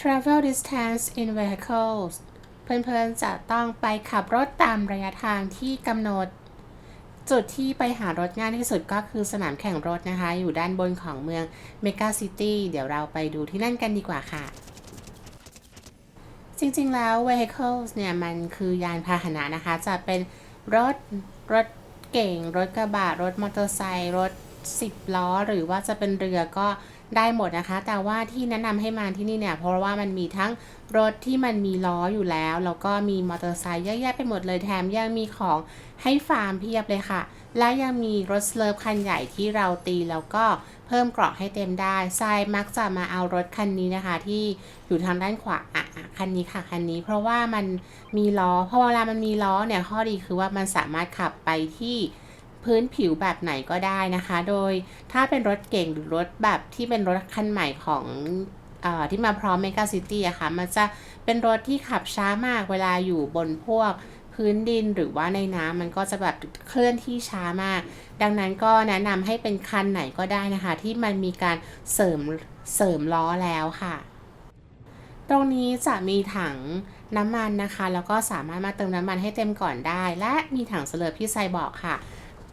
travel distance in vehicles เพื่อนๆจะต้องไปขับรถตามระยะทางที่กำหนด จุดที่ไปหารถง่ายที่สุดก็คือสนามแข่งรถนะคะ อยู่ด้านบนของเมืองเมกาซิตี้เดี๋ยวเราไปดูที่นั่นกันดีกว่าค่ะจริงๆ แล้ว vehicles เนี่ย มันคือยานพาหนะนะคะ จะเป็นรถ รถเก่ง รถกระบะ รถมอเตอร์ไซค์ รถ 10 ล้อ หรือว่าจะเป็นเรือก็ได้หมดนะคะ แต่ว่าที่แนะนำให้มาที่นี่เนี่ย เพราะว่ามันมีทั้งรถที่มันมีล้ออยู่แล้ว แล้วก็มีมอเตอร์ไซค์เยอะแยะไปหมดเลยแถมยังมีของให้ฟาร์มเพียบเลยค่ะ และยังมีรถเลิฟคันใหญ่ที่เราตีแล้วก็เพิ่มเกราะให้เต็มได้ทรายมักจะมาเอารถคันนี้นะคะ ที่อยู่ทางด้านขวาอะคันนี้ค่ะคันนี้ เพราะว่ามันมีล้อเพราะเวลามันมีล้อเนี่ยข้อดีคือว่ามันสามารถขับไปที่ พื้นผิวแบบไหนก็ได้นะคะ โดยถ้าเป็นรถเก่งหรือรถแบบที่เป็นรถคันใหม่ของอที่มาพร้อมเมกาซิตี้อะค่ะ มันจะเป็นรถที่ขับช้ามากเวลาอยู่บนพวกพื้นดินหรือว่าในน้ำมันก็จะแบบเคลื่อนที่ช้ามาก ดังนั้นก็แนะนำให้เป็นคันไหนก็ได้นะคะ ที่มันมีการเสริมเสริมล้อแล้วค่ะ ตรงนี้จะมีถังน้ำมันนะคะ แล้วก็สามารถมาเติมน้ำมันให้เต็มก่อนได้ และมีถังเสลอพี่ไซบอกค่ะ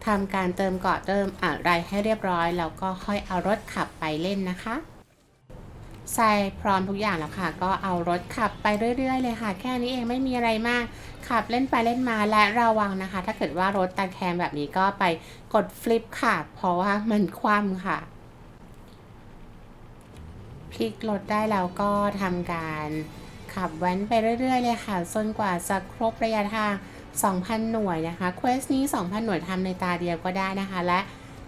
ทำการเติมเก่อนเติมอะไรให้เรียบร้อยแล้วก็ค่อยเอารถขับไปเล่นนะคะไซพร้อมทุกอย่างแล้วค่ะ ก็เอารถขับไปเรื่อยๆ เลยค่ะ แค่นี้เองไม่มีอะไรมาก ขับเล่นไปเล่นมาและระวังนะคะ ถ้าเกิดว่ารถตะแคงแบบนี้ก็ไปกดฟลิปค่ะ เพราะว่ามันคว่ำค่ะพลิกรถได้แล้วก็ทำการ ขับแว้นไปเรื่อยๆเลยค่ะจนกว่าจะครบระยะทาง 2,000 หน่วยนะคะเควสนี้ 2,000 หน่วยทำในตาเดียวก็ได้นะคะ และ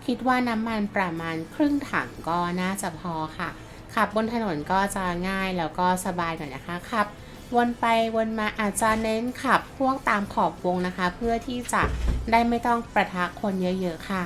คิดว่าน้ำมันประมาณครึ่งถังก็น่าจะพอค่ะ ขับบนถนนก็จะง่ายแล้วก็สบายหน่อยนะคะขับวนไปวนมาอาจจะเน้นขับพวกตามขอบวงนะคะ เพื่อที่จะได้ไม่ต้องประทะคนเยอะๆค่ะ